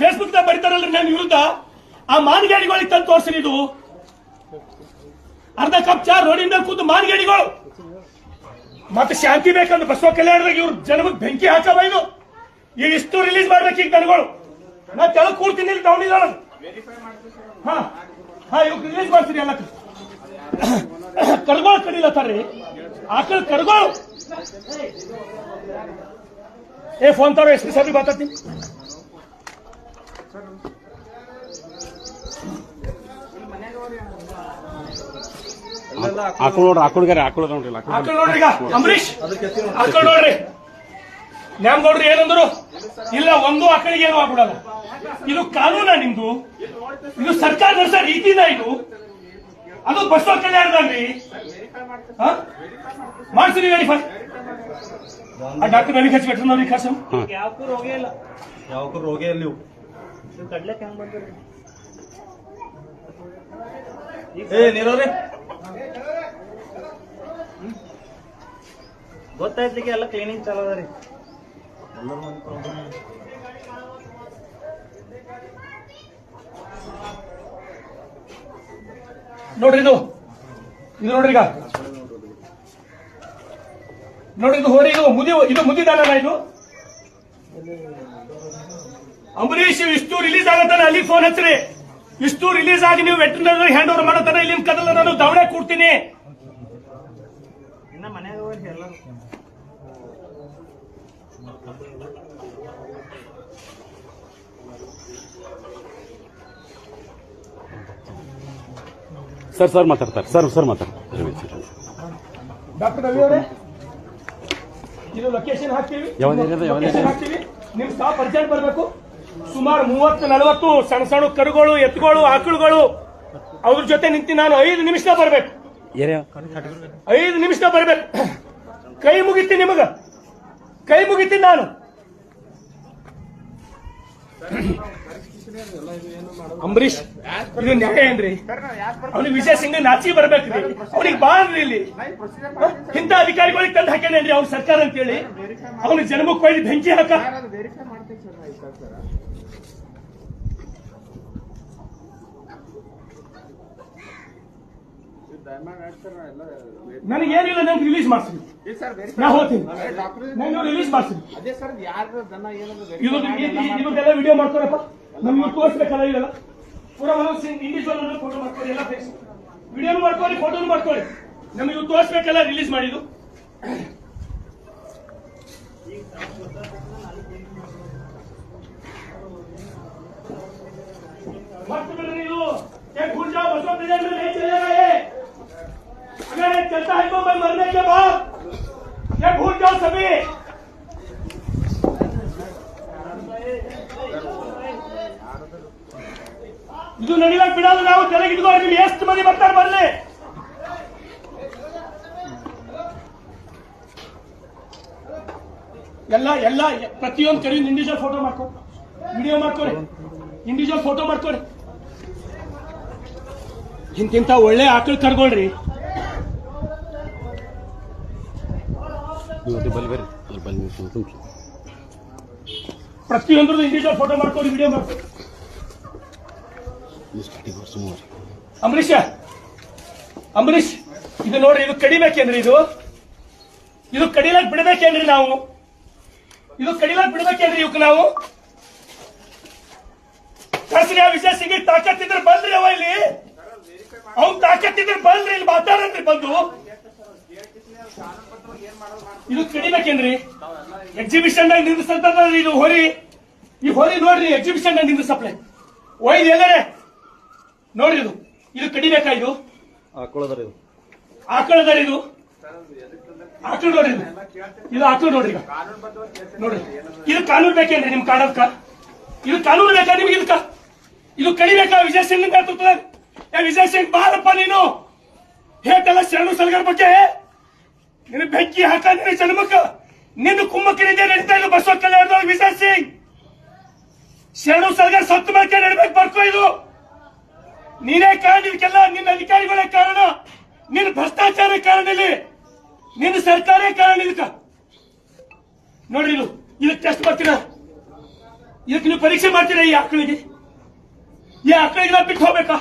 Facebook ದಾಗ ಬರೀತಾರಲ್ರಿ ನನ್ನ ವಿರುದ್ಧ? ಆ ಮಾನಗಾಡಿಗಳಿಗೆ ತಂದು ತೋರಿಸ್ರಿ ಇದು. ಅರ್ಧ ಕಪ್ ಚಾ ರೋಡಿಂದ ಕೂತು ಮಾನಗಾಡಿಗಳು. ಮತ್ತೆ ಶಾಂತಿ ಬೇಕಂದ್ರೆ ಬಸವ ಕಲ್ಯಾಣದಾಗ ಇವ್ರು ಜನಕ್ಕೆ ಬೆಂಕಿ ಹಾಕವ ಇದು. ಈಗ ಇಷ್ಟು ರಿಲೀಸ್ ಮಾಡ್ಬೇಕು ಈಗ ನನಗಳು. ನಾ ತೆಳಗ್ ಕೂರ್ತೀನಿ ಇಲ್ಲಿ ಹಾ ಹಾ ಇವ್ ರಿಲೀಸ್ ಮಾಡ್ತೀರಿ ಎಲ್ಲ ಕರ್ಗೋಳ್ ತರ್ರಿ. ಆಕಳ ಕರ್ಗೋಳು. ಏ ಫೋನ್ ತಾರೋ ಎಷ್ಟು ಸರಿ ಮಾತಾಡ್ತೀನಿ. ಆಕಳು ನೋಡ್ರಿ ಆಕಳುಗಾರ ಆಕಳು ನೋಡ್ರಿ ಆಕಳು ಆಕಳ ನೋಡ್ರಿ ಈಗ ಅಂಬರೀಶ್ ಆಕಳ ನೋಡ್ರಿ. ನ್ಯಾಮಗೌಡ್ರಿ ಏನಂದ್ರು ಇಲ್ಲ ಒಂದು ಆಕಳಿಗೆ ಏನು ಆಗ್ಬಿಡಲ್ಲ. ಇದು ಕಾನೂನ ನಿಮ್ದು. ಇದು ಸರ್ಕಾರ ನಡೆಸೋ ರೀತಿನ ಇದು. ಅದು ಬಸವ ಕಲ್ಯಾಣದಲ್ಲಿ. ಮಾಡ್ತೀನಿ ವೆರಿಫೈ ಆ ಡಾಕ್ಟರ್ ನನಗೆ ಹಚ್ಚಿ ವೆಟರ್ನರಿ ಖರ್ಚು ಯಾವಕ್ಕೂ ರೋಗೇ ಇಲ್ಲ. ಯಾವಕ್ಕೂ ರೋಗೇ ಇಲ್ಲ. ನೀವು ಕಡ್ಲೆಕ್ ಹೆಂಗ್ ಬಂದ್ರಿ? ಏ ನೀರವ್ರೆ. ಗೊತ್ತಾಯ್ತಿಗೆ ಎಲ್ಲ ಕ್ಲೀನಿಂಗ್ ಚಲೋ ಅದ ರೀ. ನೋಡ್ರಿ ಇದು. ಇದು ನೋಡ್ರಿ ಈಗ. ನೋಡ್ರಿ ಇದು ಹೋರಿ ಇದು. ಮುದಿ ಇದು ಮುದಿದಾನ ಇದು? ಅಂಬರೀಶ್ ಇಷ್ಟು ರಿಲೀಸ್ ಆಗತ್ತಾನೆ ಅಲ್ಲಿ ಫೋನ್ ಹಚ್ಚ್ರಿ ಇಷ್ಟು ರಿಲೀಸ್ ಆಗಿ ನೀವು ವೆಟರ್ನರಿ ಹ್ಯಾಂಡ್ ಓವರ್ ಮಾಡತ್ತಾನೆ ಇಲ್ಲಿ ಕದಲ ನಾನು ದವಡೆ ಕೊಡ್ತೀನಿ. ಸರ್ ಸರ್ ಮಾತಾಡ್ತಾರೆ. ಸರ್ ಸರ್ ಮಾತಾಡ್ತಾರೆ. ಡಾಕ್ಟರ್ ರವಿ ಅವರೇ ಇದು ಲೊಕೇಶನ್ ಹಾಕ್ತೀವಿ. ಯಾವ ಏರಿಯಾದ, ಯಾವ Location ಏರಿಯಾದ? ಹಾಕ್ತೀವಿ. ನಿಮ್ ಸ್ಟಾಫ್ ಅರ್ಜೆಂಟ್ ಬರಬೇಕು. ಸುಮಾರು ಮೂವತ್ತು ನಲವತ್ತು ಸಣ್ಣ ಸಣ್ಣ ಕರುಗಳು ಎತ್ತುಗಳು ಆಕಳುಗಳು ಅವ್ರ ಜೊತೆ ನಿಂತು ನಾನು ಐದು ನಿಮಿಷ ಬರ್ಬೇಕು. ಐದು ನಿಮಿಷ ಬರ್ಬೇಕು. ಕೈ ಮುಗಿತಿ ನಿಮಗ? ಕೈ ಮುಗಿತಿ ನಾನು? ಅಂಬರೀಶ್ ಇದು ನ್ಯಾಯ ಏನ್ರಿ? ಅವ್ನಿಗೆ ವಿಜಯ್ ಸಿಂಗ್ ನಾಚಿ ಬರ್ಬೇಕ್ರಿ ಅವ್ನಿಗೆ ಬಾ ಅನ್ರಿ ಇಲ್ಲಿ? ಇಂಥ ಅಧಿಕಾರಿಗಳಿಗೆ ತಂದು ಹಾಕ್ಯಾನೇನ್ರಿ ಅವ್ನ ಸರ್ಕಾರ ಅಂತೇಳಿ? ಅವನು ಜನ್ಮಕ್ಕೆ ಬೆಂಕಿ ಹಾಕ. ನನಗೇನಿಲ್ಲ ನಂಗೆ ರಿಲೀಸ್ ಮಾಡ್ತೀನಿ ನಾ ಹೋಗ್ತೀನಿ. ನಂಗೆ ರಿಲೀಸ್ ಮಾಡ್ತೀನಿ ಇವ್ರದ್ದೆಲ್ಲ ವಿಡಿಯೋ ಮಾಡ್ಕೊಡಪ್ಪ ನಮ್ಗೆ ತೋರಿಸ್ಬೇಕಲ್ಲ ಇವೆಲ್ಲ. ಪೂರ ಮನೋಜ್ ಸಿಂಗ್ ಇಂಡಿವಿಜುವಲ್ ಅಂದ್ರೆ ಫೋಟೋ ಮಾಡ್ಕೊಳ್ಳಿ ಎಲ್ಲ ಫೇಸ್ ವಿಡಿಯೋನು ಮಾಡ್ಕೊಳ್ಳಿ ಫೋಟೋನು ಮಾಡ್ಕೊಳ್ಳಿ. ನಮಗೆ ತೋರಿಸ್ಬೇಕಲ್ಲ ರಿಲೀಸ್ ಮಾಡಿದ್ದು. ಮತ್ತೆ ನೀವು. ಗುರ್ಜಾ ಬಸವ अगर ये चलता है तो मैं मरने के बाद ये भूल जाओ सभी ಇದು ನಡಿಲಕ್ ಬಿಡಲ್ಲ ನಾವು ತೆಲಗಿ ಇಟ್ಕೊಂಡು ನೀವು ಎಷ್ಟು ಮಂದಿ ಬರ್ತಾರೆ ಬರ್ಲಿ ಎಲ್ಲ ಎಲ್ಲ ಪ್ರತಿಯೊಂದು ಕಡೆ ಇಂಡಿವಿಜುವಲ್ ಫೋಟೋ ಮಾಡ್ಕೊ ವಿಡಿಯೋ ಮಾಡ್ಕೊರಿ ಇಂಡಿವಿಜುವಲ್ ಫೋಟೋ ಮಾಡ್ಕೊರಿ ಇಂತಿಂತ ಒಳ್ಳೆ ಆಕಳು ಕರ್ಗೊಳ್ರಿ ನೀವು ಬಲ್ಲಿ ಬರ್ರಿ. ಅಲ್ಲಿ ಬಲ್ಲಿ ತುಂಬ ಪ್ರತಿಯೊಂದ್ರದ್ದು ಇಂಡಿವಿಜುವಲ್ ಫೋಟೋ ಮಾಡ್ಕೊಂಡು ವಿಡಿಯೋ ಮೂವರು ಅಂಬರೀಷ ಅಂಬರೀಷ್ ಇದು ನೋಡ್ರಿ ಇದು ಕಡಿಬೇಕೇನ್ರಿ ಇದು? ಇದು ಕಡಿಲಕ್ ಬಿಡಬೇಕೇನ್ರಿ ನಾವು? ಇದು ಕಡಿಲಕ್ ಬಿಡಬೇಕೇನ್ರಿ ಇವಕ್ಕೆ ನಾವು? ಕಸರಿ ಆ ವಿಷಯ ಸಿಗಿ ತಾಕತ್ತಿದ್ರೆ ಬಂದ್ರಿ ಅವ ಇಲ್ಲಿ. ಅವ್ನ್ ತಾಕತ್ತಿದ್ರೆ ಬಂದ್ರಿ ಇಲ್ಲಿ ಮಾತಾಡನ್ರಿ ಬಂದು. ಇದು ಕಡಿಬೇಕೇನ್ರಿ ಎಕ್ಸಿಬಿಷನ್ ದಾಗ ನಿಂದಿಸ್ತಂತ ಇದು ಹೊರಿ. ಈ ಹೊರಿ ನೋಡ್ರಿ ಎಕ್ಸಿಬಿಷನ್ ನಾಗ ಸಪ್ಲೈ ಒಯ್ದು ಎಲ್ಲರೇ. ನೋಡ್ರಿ ಇದು. ಇದು ಕಡಿಬೇಕಾ ಇದು? ಹಾಕೊಳ್ಳೋದ್ರಿ ಇದು. ಆಕಳದಾರ ಇದು? ಆಕಳು ನೋಡ್ರಿ ಇದು. ಇದು ಆಕಳು ನೋಡ್ರಿ ನೋಡ್ರಿ. ಇದು ಕಾನೂನು ಬೇಕೇನ್ರಿ ನಿಮ್ ಕಾಡದ್ಕ ಇದು ಕಾನೂನು ಬೇಕಾ ನಿಮ್ಗೆ ಇದಕ್ಕ ಇದು ಕಡಿಬೇಕಾ ವಿಜಯ್ ಸಿಂಗ್ನಿಂದ ಏ ವಿಜಯ್ ಸಿಂಗ್ ಬಾರಪ್ಪ ನೀನು. ಹೇಳ್ತಲ್ಲ ಶರಣು ಸಲಗರ್ ಬಗ್ಗೆ ನಿನ್ನ ಬೆಂಕಿ ಹಾಕ ನಿನ್ನ ಜನ್ಮಕ್ಕ. ನಿನ್ನ ಕುಮ್ಮಕ್ಕಿನಿಂದ ನಡೀತಾ ಇಲ್ಲ ಬಸವ ಕಲ್ಯಾಣದೊಳಗೆ ಸಿಂಗ್ ಶರಣು ಸಲಗರ್ ಸತ್ತು ಬಳಕೆ ನಡ್ಬೇಕು ಬರ್ಕೋ ಇದು. ನೀನೇ ಕಾರಣ, ಇದಕ್ಕೆಲ್ಲ ನಿನ್ನ ಅಧಿಕಾರಿಗಳೇ ಕಾರಣ. ನಿನ್ನ ಭ್ರಷ್ಟಾಚಾರ ಕಾರಣ ಇಲ್ಲಿ. ನಿನ್ನ ಸರ್ಕಾರೇ ಕಾರಣ ಇದಕ್ಕ. ನೋಡ್ರಿ ಇದು, ಇದಕ್ಕೆ ಟೆಸ್ಟ್ ಬರ್ತೀರ ಇದಕ್ಕೆ ನೀವು ಪರೀಕ್ಷೆ ಮಾಡ್ತೀರಾ ಈ ಆಕಳಿಗೆ? ಈ ಆಕಳಿಗೆಲ್ಲ ಬಿಟ್ಟು ಹೋಗ್ಬೇಕಾ?